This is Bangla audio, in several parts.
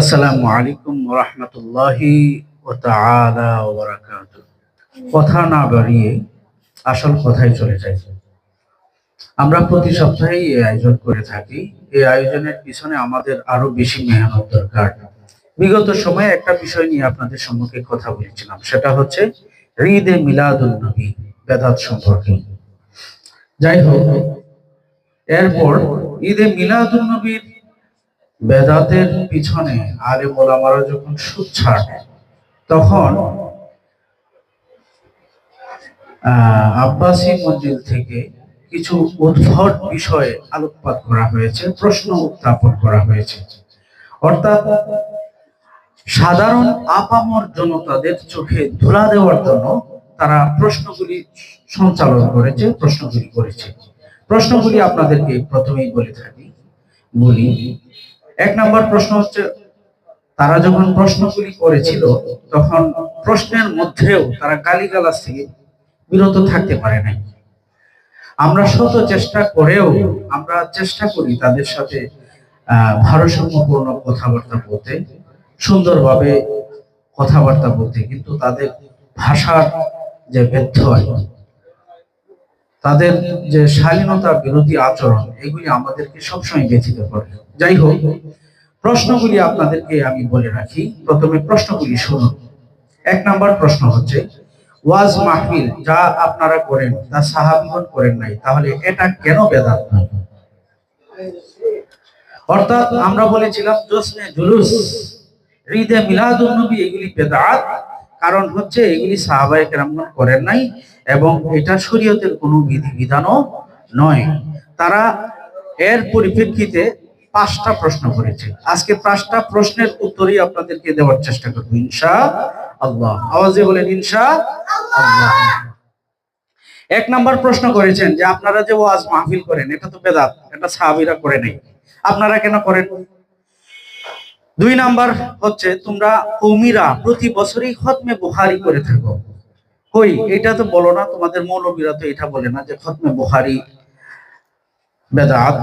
আসসালামু আলাইকুম রহমতুল্লাহি কথা না বাড়িয়ে আসল কথাই চলে যাই। আমরা প্রতি সপ্তাহেই এই আয়োজন করে থাকি। এই আয়োজনের পিছনে আমাদের আরও বেশি মেহনত দরকার। বিগত সময়ে একটা বিষয় নিয়ে আপনাদের সম্মুখে কথা বলেছিলাম। সেটা হচ্ছে ঈদে মিলাদুল নবী বেদাত সম্পর্কে। যাই হোক, এরপর ঈদে মিলাদুল নবীর বেদাতের পিছনে আলে মোলামারা যখন সুদ ছাড়ে, তখন আব্বাসী মঞ্জিল থেকে কিছু উদ্ভট বিষয়ে আলোকপাত করা হয়েছে, প্রশ্ন উত্থাপন করা হয়েছে। অর্থাৎ, সাধারণ আপামর জনতাদের চোখে ধুলা দেওয়ার জন্য তারা প্রশ্নগুলি সঞ্চালন করেছে, প্রশ্নগুলি করেছে। প্রশ্নগুলি আপনাদেরকে প্রথমেই বলে থাকি। বলি এক নম্বর প্রশ্ন হচ্ছে, তারা যখন প্রশ্নগুলি করেছিল, তখন প্রশ্নের মধ্যেও তারা গালিগালাজ থেকে বিরত থাকতে পারে নাই। আমরা শত চেষ্টা করেও আমরা চেষ্টা করি তাদের সাথে ভারসাম্যপূর্ণ কথাবার্তা বলতে, সুন্দরভাবে কথাবার্তা বলতে, কিন্তু তাদের ভাষার যে ব্যত্যয় তাদের যে শালীনতা বিরোধী আচরণ, এগুলি আমাদেরকে সবসময় ব্যথিত করে। যাই হোক, প্রশ্নগুলি আপনাদেরকে আমি বলে রাখি। প্রথমে প্রশ্নগুলি শুনুন। এক নাম্বার প্রশ্ন হচ্ছে, ওয়াজ মাহফিল যা আপনারা করেন তা সাহাবিগণ করেন নাই, তাহলে এটা কেন বেদাত নয়? অর্থাৎ আমরা বলেছিলাম জোসনে জুলুস, ঈদে মিলাদুন নবী, এগুলি বেদাত। কারণ হচ্ছে এগুলি সাহাবায়ে কেরামগণ করেন নাই এবং এটা শরীয়তের কোনো বিধি বিধানও নয়। তারা এর পরিপ্রেক্ষিতে পাঁচটা প্রশ্ন করেছে। আজকে পাঁচটা প্রশ্নের উত্তরই আপনাদেরকে দেওয়ার চেষ্টা করব, ইনশা আল্লাহ। আওয়াজে বলেন, ইনশা আল্লাহ। এক নাম্বার প্রশ্ন করেছেন যে, আপনারা যে ওয়াজ মাহফিল করেন, এটা তো বেদাত, এটা সাহাবিরা করে নাই। আপনারা কেন করেন? দুই নাম্বার হচ্ছে, তোমরা কৌমিরা প্রতি বছরই খতমে বুহারি করে থাকো। কই, এটা তো বলো না, তোমাদের মৌলবীরা তো এটা বলে না যে, খতমে বুহারি বেদাত।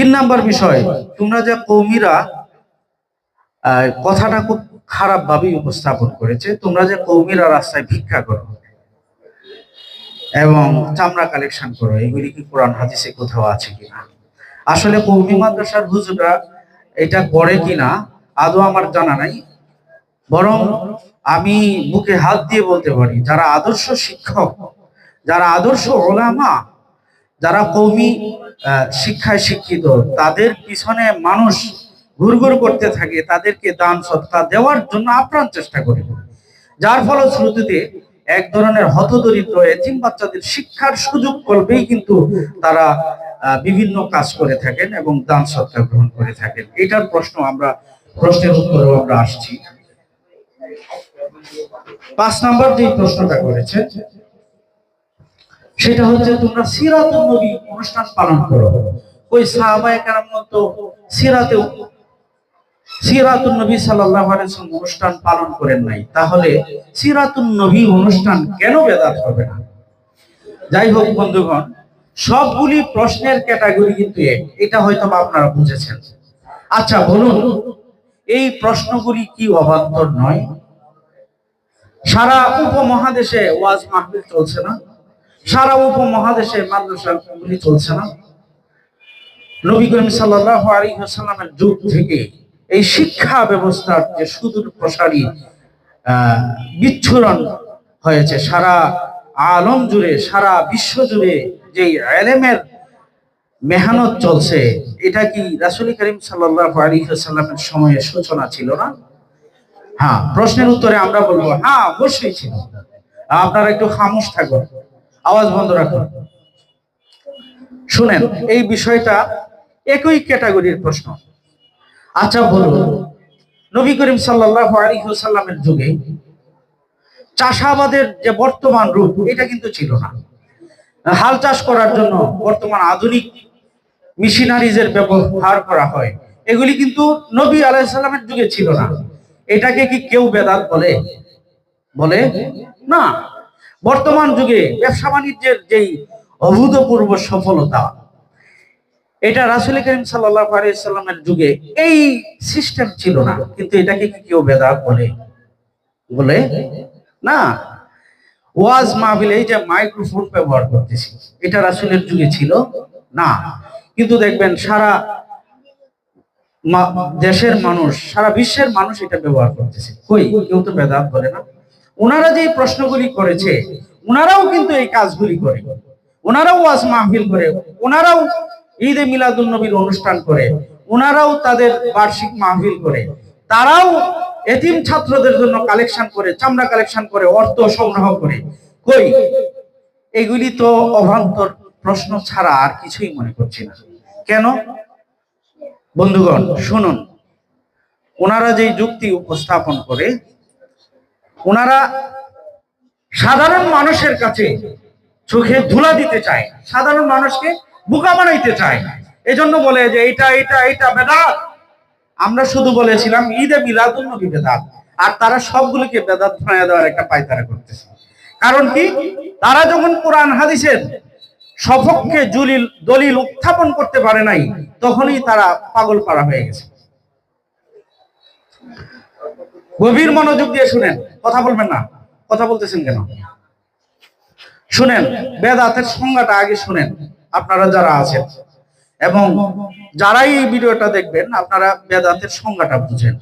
তিন নাম্বার বিষয়, তোমরা যে কৌমিরা কথাটা খুব খারাপ ভাবে উপস্থাপন করেছে, তোমরা যে কৌমিরা রাস্তায় ভিক্ষা করো এবং চামড়া কালেকশন করো, এগুলি কি কোরআন, হাদিসে কোথাও আছে কিনা? আসলে কৌমি মাদ্রাসার হুজুরা এটা করে কিনা, আদৌ আমার জানা নাই। বরং আমি বুকে হাত দিয়ে বলতে পারি, যারা আদর্শ শিক্ষক, যারা আদর্শ ওলামা যারা কৌমি শিক্ষায় শিক্ষিত, তাদের পিছনে মানুষ ঘুরঘুর করতে থাকে, তাদেরকে দান সত্তা দেওয়ার জন্য আপ্রাণ চেষ্টা করে। যার ফলশ্রুতিতে এক ধরনের হতদরিদ্র এতিম বাচ্চাদের শিক্ষার সুযোগ কল্পেই কিন্তু তারা বিভিন্ন কাজ করে থাকেন এবং দান সত্তা গ্রহণ করে থাকেন। এটার প্রশ্ন আমরা, প্রশ্নের উত্তরেও আমরা আসছি। পাঁচ নাম্বার যে প্রশ্নটা করেছে সেটা হচ্ছে তোমরা সিরাতুল নবী অনুষ্ঠান পালন করো। ওই সাহাবায়ে কেরাম তো সিরাতে সিরাতুল নবী অনুষ্ঠান পালন করেন নাই। তাহলে সিরাতুল নবী অনুষ্ঠান কেন বেদাত হবে না? যাই হোক বন্ধুগণ, সবগুলি প্রশ্নের ক্যাটাগরি কিন্তু এটা হয়তো আপনারা বুঝেছেন। আচ্ছা বলুন, এই প্রশ্নগুলি কি অবান্তর নয়? সারা উপমহাদেশে ওয়াজ মাহফিল চলছে না? সারা উপমহাদেশে মাদ্রাসার মাদ্রাসাগুলি চলছে না। নবী করিম সাল্লাল্লাহু আলাইহি ওয়াসাল্লামের যুগ থেকে এই শিক্ষা ব্যবস্থার যে সুদূর প্রসারী বিচ্ছুরণ হয়েছে সারা আলম জুড়ে, সারা বিশ্ব জুড়ে যে এলেমের মেহনত চলছে, এটা কি রাসূল করিম সাল্লাল্লাহু আলাইহি ওয়াসাল্লামের সময়ে সূচনা ছিল না? হ্যাঁ প্রশ্নের উত্তরে আমরা বলব হ্যাঁ অবশ্যই ছিল। আপনারা একটু খামোশ থাকুন। আওয়াজ বন্ধ রাখুন শুনেন, এই বিষয়টা একই ক্যাটাগরির প্রশ্ন। আচ্ছা বলুন, নবী করিম ওয়াসাল্লামের যুগে চাষাবাদের যে বর্তমান রূপ, এটা কিন্তু ছিল না। হাল চাষ করার জন্য বর্তমান আধুনিক মেশিনারিজের ব্যবহার করা হয়। এগুলি কিন্তু নবী আলাইসাল্লামের যুগে ছিল না। এটাকে কি কেউ বেদাত বলে? বলে? না। বর্তমান যুগে ব্যবসা বাণিজ্যের যেই অভূতপূর্ব সফলতা, এটা রাসুল করিম আলাইসাল্লামের যুগে এই সিস্টেম ছিল না। কিন্তু এটাকে কি কেউ বেদাত বলে? বলে? না। ওয়াজ মাহবিল এই যে মাইক্রোফোন ব্যবহার করতেছি, এটা রাসুলের যুগে ছিল না। কিন্তু দেখবেন সারা দেশের মানুষ, সারা বিশ্বের মানুষ এটা ব্যবহার করতেছে। কই? কেউ তো বেদাত বলে না। ওনারা যে প্রশ্নগুলি করেছে, ওনারাও কিন্তু এই কাজগুলি করে। ওনারাও ওয়াজ মাহফিল করে, ওনারাও ঈদে মিলাদুল নবীর অনুষ্ঠান করে, ওনারাও তাদের বার্ষিক মাহফিল করে। তারাও এতিম ছাত্রদের জন্য কালেকশন করে, চামড়া কালেকশন করে, অর্থ সংগ্রহ করে। কই? এগুলি তো অভান্তর প্রশ্ন ছাড়া আর কিছুই মনে করছি না। কেন? বন্ধুগণ, শুনুন। ওনারা যে যুক্তি উপস্থাপন করে ওনারা সাধারণ মানুষের কাছে চোখে ধুলা দিতে চায়, সাধারণ মানুষকে বোকা বানাইতে চায় এজন্য বলে যে এটা এটা এটা বেদাত। আমরা শুধু বলেছিলাম, ঈদে মিলাদুল নবী বেদাত। আর তারা সবগুলোকে বেদাত বানিয়ে দেওয়ার একটা পায়তারা করতেছে। কারণ কি? তারা যখন কোরআন, হাদিসের সপক্ষে জলিল, দলিল উত্থাপন করতে পারে নাই, তখনই তারা পাগল পাড়া হয়ে গেছে। গভীর মনোযোগ দিয়ে শুনেন। কথা বলবেন না। কথা বলতেছেন কেন? শুনেন, বেদাতের সংজ্ঞাটা আগে শুনেন, আপনারা যারা আছেন। এবং যারাই এই ভিডিওটা দেখবেন, আপনারা বেদাতের সংজ্ঞাটা বুঝেন।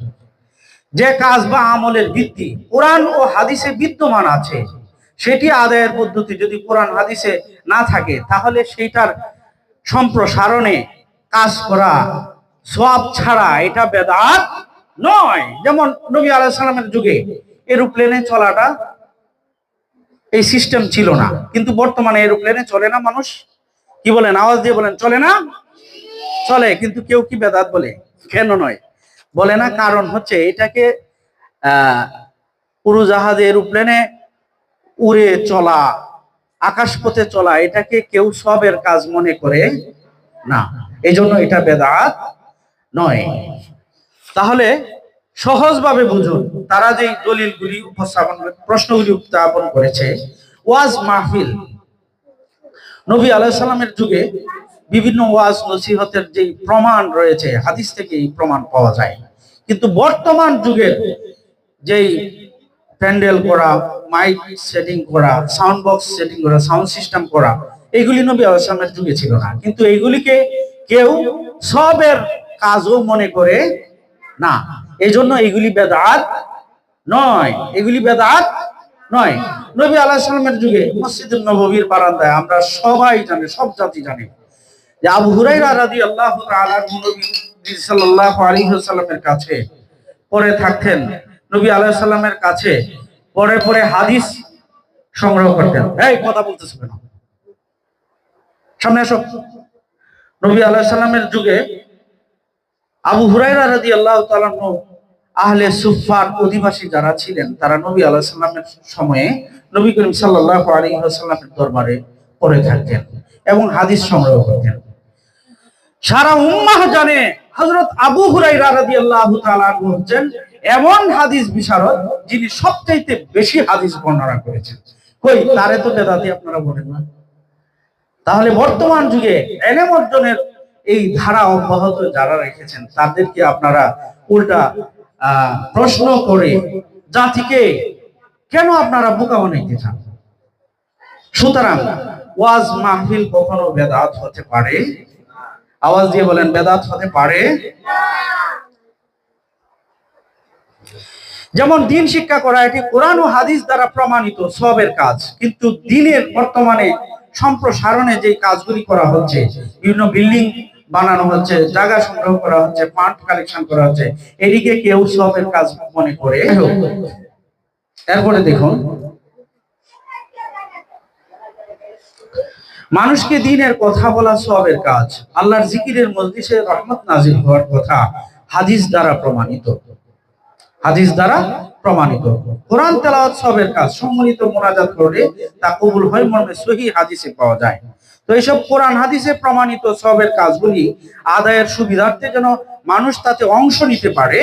যে কাজ বা আমলের ভিত্তি কোরআন ও হাদিসে বিদ্যমান আছে, সেটি আদায়ের পদ্ধতি যদি কোরআন হাদিসে না থাকে, তাহলে সেইটার সম্প্রসারণে কাজ করা সব ছাড়া এটা বেদাত নয়, যেমন নবী আলাইসালামের যুগে এরোপ্লেনে চলাটা এই সিস্টেম ছিল না। কিন্তু বর্তমানে এরোপ্লেনে চলে না মানুষ। কি বলেন? আওয়াজ দিয়ে বলেন, চলে না? চলে, কিন্তু কেউ কি বেদাত বলে? কেন নয়? বলে না, কারণ হচ্ছে এটাকে, আহ, উড়োজাহাজে এরোপ্লেনে উড়ে চলা, আকাশপথে চলা, এটাকে কেউ সবের কাজ মনে করে না। এই জন্য এটা বেদাত নয়। তাহলে সহজভাবে বুঝুন, তারা যে দলিলগুলি উপস্থাপন প্রশ্নগুলি উত্থাপন করেছে, ওয়াজ মাহফিল। নবী আলাইসাল্লামের যুগে বিভিন্ন ওয়াজ নসিহতের যে প্রমাণ রয়েছে, হাদিস থেকে এই প্রমাণ পাওয়া যায়। কিন্তু বর্তমান যুগের যেই প্যান্ডেল করা, মাইক সেটিং করা, সাউন্ড বক্স সেটিং করা, সাউন্ড সিস্টেম করা, এগুলি নবী আলাইসাল্লামের যুগে ছিল না। কিন্তু এইগুলিকে কেউ সবের কাজও মনে করে না এই জন্য এগুলি বেদাত নয়, এগুলি বেদাত নয়। নবী আলাহ সাল্লামের যুগে মসজিদুল নববীর বারান্দায় আমরা সবাই জানি, সব জাতি জানি যে আবু হুরাইরা রাদিয়াল্লাহু তাআলা নবী সাল্লাল্লাহু আলাইহি কাছে পরে থাকতেন। নবী আলাইহিস সাল্লামের কাছে পরে পরে হাদিস সংগ্রহ করতেন। এই কথা বলতেছ সামনে আসো। নবী আলাইহিস সাল্লামের যুগে আবু হুরাইরা রাদিয়াল্লাহু তাআলা আহলে সুফার অধিবাসী যারা ছিলেন, তারা নবী আলাইহিস সাল্লামের সময়ে নবী করিম সাল্লাল্লাহু আলাইহি ওয়াসাল্লামের দরবারে পড়ে থাকতেন এবং হাদিস সংগ্রহ করতেন। সারা উম্মাহ জানে হযরত আবু রাদিয়াল্লাহু তাআলা আনহু হচ্ছেন এমন হাদিস বিশারদ যিনি সবচাইতে বেশি হাদিস বর্ণনা করেছেন। কই, তারে তো বেদাতি আপনারা বলেন না। তাহলে বর্তমান যুগে এলেম অর্জনের এই ধারা অব্যাহত যারা রেখেছেন, তাদেরকে আপনারা উল্টা প্রশ্ন করে জাতিকে কেন আপনারা বোকা বানাইতে চান? সুতরাং ওয়াজ মাহফিল কখনো বেদাত হতে পারে? আওয়াজ দিয়ে বলেন, বেদাত হতে পারে? যেমন দিন শিক্ষা করা, এটি কোরআন ও হাদিস দ্বারা প্রমাণিত সবের কাজ। কিন্তু দিনের বর্তমানে সম্প্রসারণে যে কাজগুলি করা হচ্ছে, বিভিন্ন বিল্ডিং বানানো হচ্ছে, জায়গা সংগ্রহ করা হচ্ছে ফান্ড কালেকশন করা হচ্ছে। এদিকে কেউ সবের কাজ মনে করে। এরপরে দেখুন। মানুষকে দিনের কথা বলা সবের কাজ। আল্লাহর জিকিরের মজলিসে রহমত নাজিল হওয়ার কথা। হাদিস দ্বারা প্রমাণিত। হাদিস দ্বারা প্রমাণিত। কোরআন তেলাওয়াত সবের কাজ সম্মিলিত মোনাজাত করলে তা কবুল হয় মর্মে সহি হাদিসে পাওয়া যায়। তো এইসব কোরআন হাদিসে প্রমাণিত সবের কাজগুলি আদায়ের সুবিধার্থে যেন মানুষ তাতে অংশ নিতে পারে,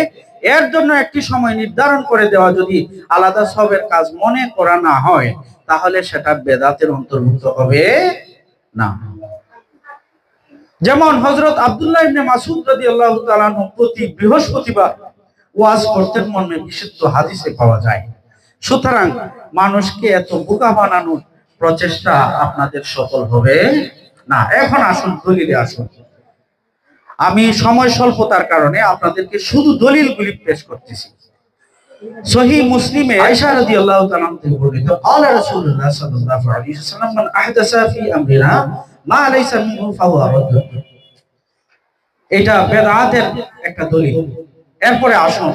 এর জন্য একটি সময় নির্ধারণ করে দেওয়া যদি আলাদা সবের কাজ মনে করা না হয়, তাহলে সেটা বেদাতের অন্তর্ভুক্ত হবে না। যেমন হজরত আব্দুল্লাহ ইবনে মাসুদ রাদিয়াল্লাহু তাআলা প্রতি বৃহস্পতিবার ওয়াজ করতেন মর্মে বিশুদ্ধ হাদিসে পাওয়া যায় সুতরাং মানুষকে এত বোকা বানানোর প্রচেষ্টা আপনাদের সফল হবে না এখন আসুন দলিলে আসুন আমি সময় স্বল্পতার কারণে আপনাদেরকে শুধু দলিলগুলি পেশ করতেছি সহি মুসলিমে আয়েশা রাদিয়াল্লাহু তাআলা থেকে বর্ণিত قال رسول الله صلى الله عليه وسلم من احدث في امرنا ما ليس منه فهو رد এটা বেদাতের একটা দলিল এরপরে আসুন।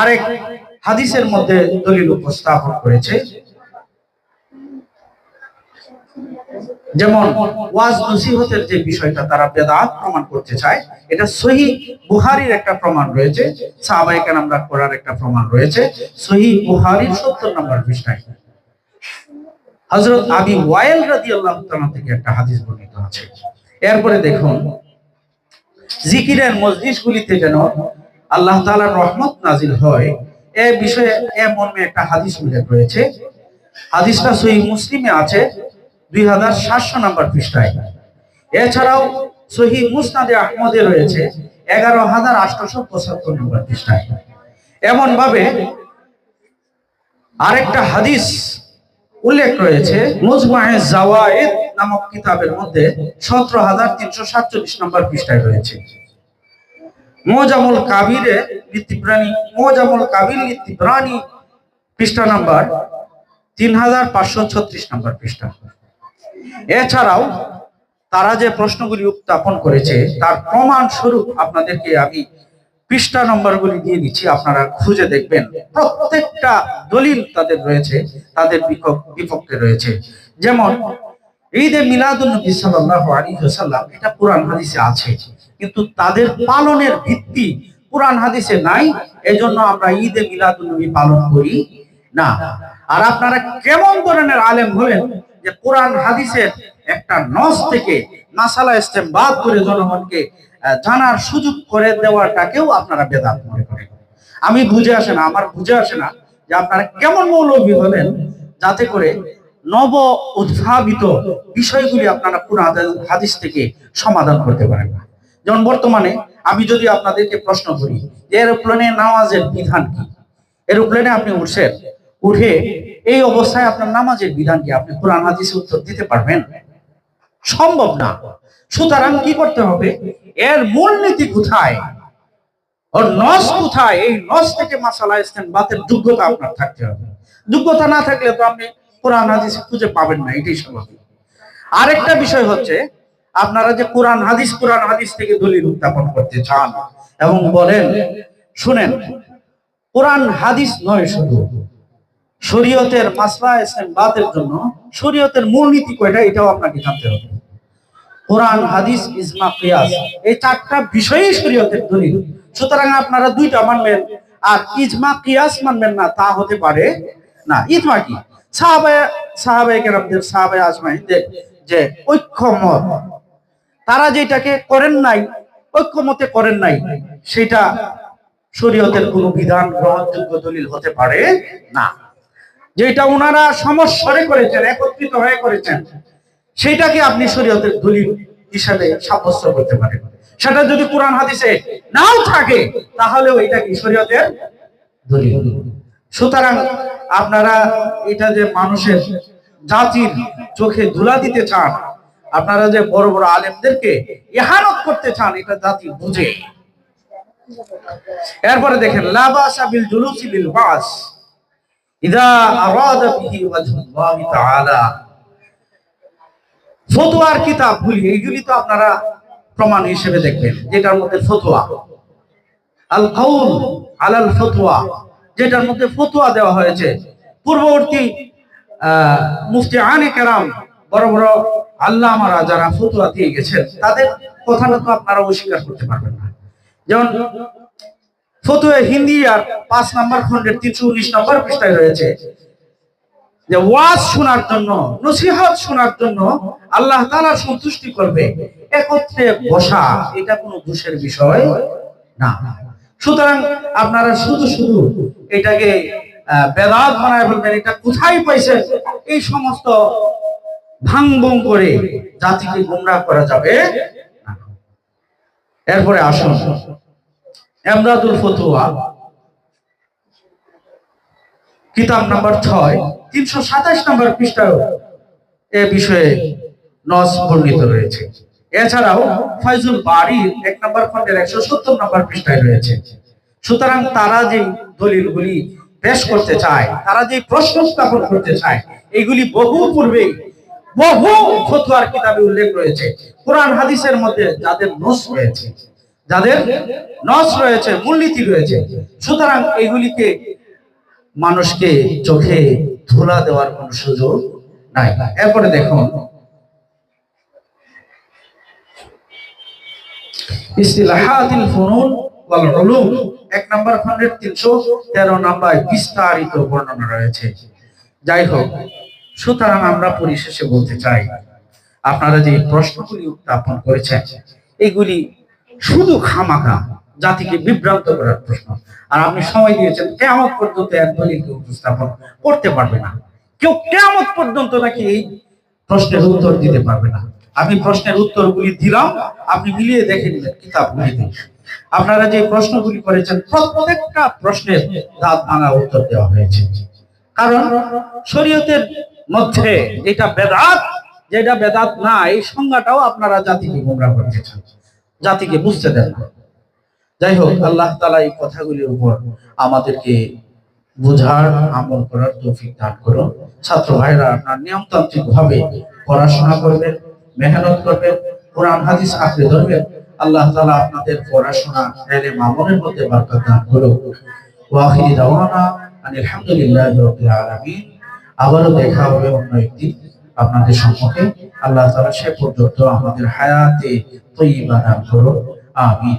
আরেক হাদিসের মধ্যে দলিল উপস্থাপন করেছে। যেমন, ওয়াজ নসিহতের যে বিষয়টা তারা বেদাত প্রমাণ করতে চায়, এটা সহি বুহারির একটা প্রমাণ রয়েছে, সাহাবায়ে কেরামরা করার একটা প্রমাণ রয়েছে, সহি বুহারির 70 নম্বর পৃষ্ঠায়। হযরত আবি ওয়াইল রাদিয়াল্লাহু তাআলা থেকে একটা হাদিস বর্ণিত আছে। এরপরে দেখুন জিকিরের মজলিসগুলিতে যেন আল্লাহ তাআলার রহমত নাজিল হয়, এ বিষয়ে এ মর্মে একটা হাদিস উল্লেখ রয়েছে। হাদিসটা সহি মুসলিমে আছে, দুই হাজার সাতশো নম্বর পৃষ্ঠায়। এছাড়াও সহি মুসনাদে আহমদে রয়েছে, এগারো হাজার আটশোশো পঁচাত্তর নম্বর পৃষ্ঠায়। এমন ভাবে আরেকটা হাদিস উল্লেখ রয়েছে মুজমাহে জাওয়ায়েদ নামক কিতাবের মধ্যে সতেরো হাজার তিনশো সাতচল্লিশ নম্বর পৃষ্ঠায় রয়েছে। মোজামুল কাবিরে লিত্তিপ্রাণী মোজামুল কাবির লিত্তিপ্রাণী পৃষ্ঠা নাম্বার তিন হাজার পাঁচশো ছত্রিশ নম্বর পৃষ্ঠা। এছাড়াও তারা যে প্রশ্নগুলি উত্থাপন করেছে, তার প্রমাণ স্বরূপ আপনাদেরকে আমি পৃষ্ঠা নম্বরগুলি দিয়ে দিচ্ছি, আপনারা খুঁজে দেখবেন। প্রত্যেকটা দলিল তাদের রয়েছে, তাদের বিপক্ষে রয়েছে। যেমন, ঈদে মিলাদুল নবী এটা কোরআন হাদিসে আছে, কিন্তু তাদের পালনের ভিত্তি কোরআন হাদিসে নাই, এজন্য আমরা ঈদে মিলাদুল নবী পালন করি না। আর আপনারা কেমন ধরনের আলেম হলেন যে কোরআন হাদিসের একটা নস থেকে মাসালা ইস্তেমবাদ করে জনগণকে জানার সুযোগ করে দেওয়াটাকেও আপনারা বেদাত মনে করেন। আমি বুঝে আসে না, আমার বুঝে আসে না যে আপনারা কেমন মৌলবী হলেন যাতে করে নব উদ্ভাবিত বিষয়গুলি আপনারা কোরআন হাদিস থেকে সমাধান করতে পারেন না। যেমন বর্তমানে আমি যদি আপনাদেরকে প্রশ্ন করি এরোপ্লেনে নামাজের বিধান কি? এরোপ্লেনে আপনি উঠছেন, উঠে এই অবস্থায় আপনার নামাজের বিধান কি? আপনি কোরআন হাদিসে উত্তর দিতে পারবেন? সম্ভব না। সুতরাং কি করতে হবে? এর মূলনীতি কোথায়? ওর নস কোথায়? এই নস থেকে মাসালা বাতের যোগ্যতা আপনার থাকতে হবে। যোগ্যতা না থাকলে তো আপনি কোরআন, হাদিসে খুঁজে পাবেন না, এটাই স্বাভাবিক। আরেকটা বিষয় হচ্ছে, আপনারা যে কোরআন, হাদিস কোরআন, হাদিস থেকে দলিল উত্থাপন করতে চান এবং বলেন, শুনেন, কোরআন, হাদিস নয় শুধু। শরীয়তের মাসলা বাতের জন্য, শরীয়তের মূলনীতি কয়টা? এটাও আপনাকে জানতে হবে। কোরআন, হাদিস, ইজমা, কিয়াস। এই চারটা বিষয়ই শরীয়তের দলিল। সুতরাং আপনারা দুইটা মানবেন, আর ইজমা, কিয়াস মানবেন না, তা হতে পারে না। ইজমা কি? কেরামদের যে ঐক্যমত, তারা যেটাকে করেন নাই, ঐক্যমতে করেন নাই, সেটা শরীয়তের কোনো বিধান গ্রহণযোগ্য দলিল হতে পারে না। যেটা ওনারা সমস্বরে করেছেন, একত্রিত হয়ে করেছেন সেটাকে আপনি শরীয়তের দলিল হিসাবে সাব্যস্ত করতে পারেন। সেটা যদি কোরআন হাদিসে নাও থাকে, তাহলেও এটা কি শরীয়তের দলিল? সুতরাং আপনারা এটা যে মানুষের জাতির চোখে ধুলা দিতে চান, আপনারা যে বড় বড় আলেমদেরকে ইহানত করতে চান, এটা জাতি বুঝে। এরপরে দেখেন লাবাসা বিল জুলুসি লিল বাস। ইদা আরাদা বিহি তাআলা ফতোয়ার কিতাব গুলি এইগুলি তো আপনারা প্রমাণ হিসেবে দেখবেন, যেটার মধ্যে ফতোয়া। আল কাউল আলাল ফতোয়া, যেটার মধ্যে ফতোয়া দেওয়া হয়েছে। পূর্ববর্তী মুফতি আনে কেরাম, বড় বড় আল্লামারা যারা ফতোয়া দিয়ে গেছেন, তাদের কথাটা তো আপনারা অস্বীকার করতে পারবেন না। যেমন, ফতোয়া হিন্দি আর পাঁচ নম্বর খন্ডের তিনশো উনিশ নম্বর পৃষ্ঠায় রয়েছে যে ওয়াজ শোনার জন্য, নসিহত শোনার জন্য আল্লাহ তাআলা সন্তুষ্টি করবে। একত্রে বসা, এটা কোনো দোষের বিষয় না। সুতরাং আপনারা শুধু শুধু এটাকে বেদাত বানায় বলবেন এটা কোথায় পাইছেন এই সমস্ত ভাং ভং করে জাতিকে গুমরাহ করা যাবে এরপরে আসুন। এমদাদুল ফতুয়া। কিতাব নাম্বার ছয়, তিনশো সাতাশ নম্বর পৃষ্ঠায় এ বিষয়ে নস বর্ণিত রয়েছে। এছাড়াও ফয়জুল বাড়ির এক নম্বর খন্ডের একশো সত্তর নম্বর পৃষ্ঠায় রয়েছে। সুতরাং তারা যে দলিলগুলি পেশ করতে চায়, তারা যে প্রশ্ন উত্থাপন করতে চায়, এগুলি বহু পূর্বেই বহু ফতুয়ার কিতাবে উল্লেখ রয়েছে। কোরআন হাদিসের মধ্যে যাদের নস রয়েছে, যাদের নস রয়েছে, মূলনীতি রয়েছে, সুতরাং এগুলিকে মানুষকে চোখে ধুলা দেওয়ার কোন সুযোগ নাই। এরপরে দেখুন নম্বর খণ্ডের 313 নম্বর বিস্তারিত বর্ণনা রয়েছে। সুতরাং আমরা পরিশেষে বলতে চাই, আপনারা যে প্রশ্নগুলি উত্থাপন করেছেন, এগুলি শুধু খামাখা, জাতিকে বিভ্রান্ত করার প্রশ্ন। আর আপনি সময় দিয়েছেন কেমন পর্যন্ত এক দলিলকে উপস্থাপন করতে পারবে না। কেউ কেমন পর্যন্ত নাকি এই প্রশ্নের উত্তর দিতে পারবে না। আমি প্রশ্নের উত্তরগুলি দিলাম, আপনি মিলিয়ে দেখে নিলেন কিতাবগুলিতে আপনারা যে প্রশ্নগুলি করেছেন, প্রত্যেকটা প্রশ্নের দাঁত ভাঙা উত্তর দেওয়া হয়েছে। কারণ শরীয়তের মধ্যে যেটা বেদাত যেটা বেদাত না, এই সংজ্ঞাটাও আপনারা জাতিকে গোমরা করতে চান জাতিকে বুঝতে দেন না। যাই হোক আল্লাহ তালা এই কথাগুলির উপর আমাদেরকে বোঝার, আমল করার তৌফিক দান করো ছাত্র ভাইরা, আপনার নিয়মতান্ত্রিক ভাবে পড়াশোনা করবেন, মেহনত করবেন, কোরআন, হাদিস আঁকড়ে ধরবেন, আল্লাহ তালা আপনাদের পড়াশোনা এলে মামনের মধ্যে বরকত দান করো ওয়াহিদি দাওয়ানা আলহামদুলিল্লাহ আলামিন। আবারও দেখা হবে অন্য একটি আপনাদের সম্মুখে। আল্লাহ তালা সে পর্যন্ত আমাদের হায়াতে তৈবা দান করো আমিন।